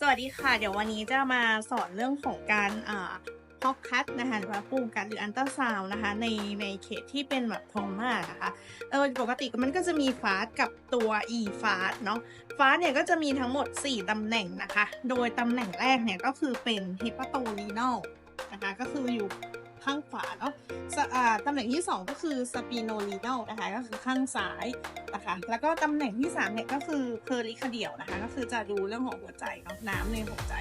สวัสดีค่ะ เดี๋ยววันนี้จะมาสอนเรื่องของการอ่าพอกคัดนะคะหรือว่าปูมกันหรืออันตราซาวนะคะในในเขตที่เป็นแบบทอมมานะคะเออปกติมันก็จะมีฟาสกับตัวอีฟาสเนาะฟาสเนี่ยก็จะมีทั้งหมด 4ตำแหน่งนะคะ โดยตำแหน่งแรกเนี่ยก็คือเป็นฮิปโปโตลีนอลนะคะก็คืออยู่ ข้างขวาเนาะสอ่าตำแหน่งที่ 2 ก็คือ spinal นนะคะก็คือข้างซ้ายนะคะแล้วก็ตำแหน่งที่3เนี่ยก็คือ pericardial นะคะก็คือจะดูเรื่องของหัวใจเนาะน้ำในหัวใจ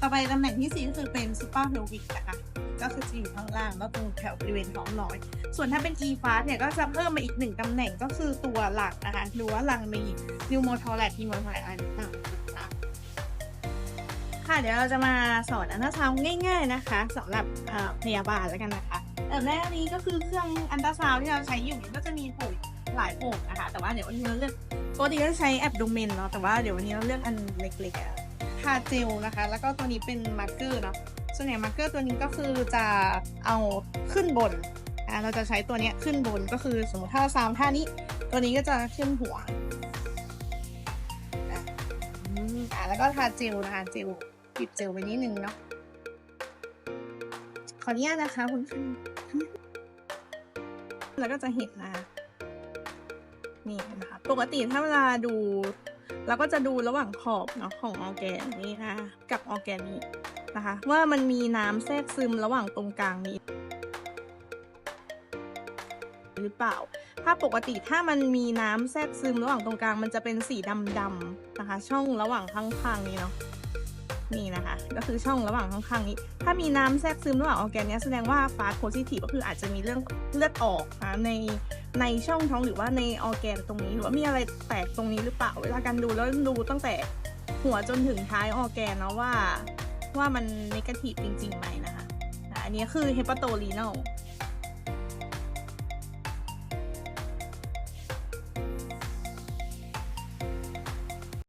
ต่อไปตำแหน่งที่4ก็คือเป็น suprapelvic นะคะก็คือจะอยู่ข้างล่างแล้วตรงแถวบริเวณท้องน้อย ส่วนถ้าเป็น e fast เนี่ยก็จะเพิ่มมาอีกหนึ่งตำแหน่งก็คือตัวหลักนะคะดูว่าหลังมี pneumothorax pneumothorax อะไรต่างๆนะคะ ค่ะเดี๋ยวเราจะมาสอนอันตราซาวง่าย ๆนะคะสำหรับเอ่อพยาบาลแล้วกันนะคะเอ่อแรกนี้ก็คือเครื่องอันตราซาวที่เราใช้อยู่ก็จะมีปุ่มหลายปุ่มนะคะแต่ว่าเดี๋ยววันนี้เราเลือกปกติก็ใช้แอบโดเมนเนาะแต่ว่าเดี๋ยววันนี้เราเลือกอันเล็กๆทาเจลนะคะ แล้วก็ตัวนี้เป็นมาร์กเกอร์เนาะส่วนใหญ่มาร์กเกอร์ตัวนี้ก็คือจะเอาขึ้นบนอะเราจะใช้ตัวนี้ขึ้นบนก็คือสมมติถ้าเราซาวท่านี้ ตัวนี้ก็จะขึ้นหัวอะอืมอะแล้วก็ทาเจลนะคะเจล หยิบเจลไปนิดนึงเนาะขออนุญาตนะคะคุณพี่แล้วก็จะเห็นนะนี่นะคะปกติถ้าเวลาดูเราก็จะดูระหว่างขอบเนาะของออแกนนี้นะคะกับออแกนนี้นะคะ ว่ามันมีน้ำแทรกซึมระหว่างตรงกลางนี้ หรือเปล่า ถ้าปกติถ้ามันมีน้ำแทรกซึมระหว่างตรงกลางมันจะเป็นสีดำๆนะคะ ช่องระหว่างข้างๆนี้เนาะ นี่นะคะ ก็คือช่องระหว่างข้างๆนี้ ถ้ามีน้ำแทรกซึมระหว่างออร์แกนเนี้ยแสดงว่าฟาสโพซิทีฟก็คืออาจจะมีเรื่องเลือดออกนะในในช่องท้องหรือว่าในออร์แกนตรงนี้ หรือว่ามีอะไรแตกตรงนี้หรือเปล่าเวลาการดูแล้วดูตั้งแต่หัวจนถึงท้ายออร์แกนเนาะว่า ว่ามันนกาทีฟจริงๆไหมนะคะอันนี้คือเฮปาโตลีนอล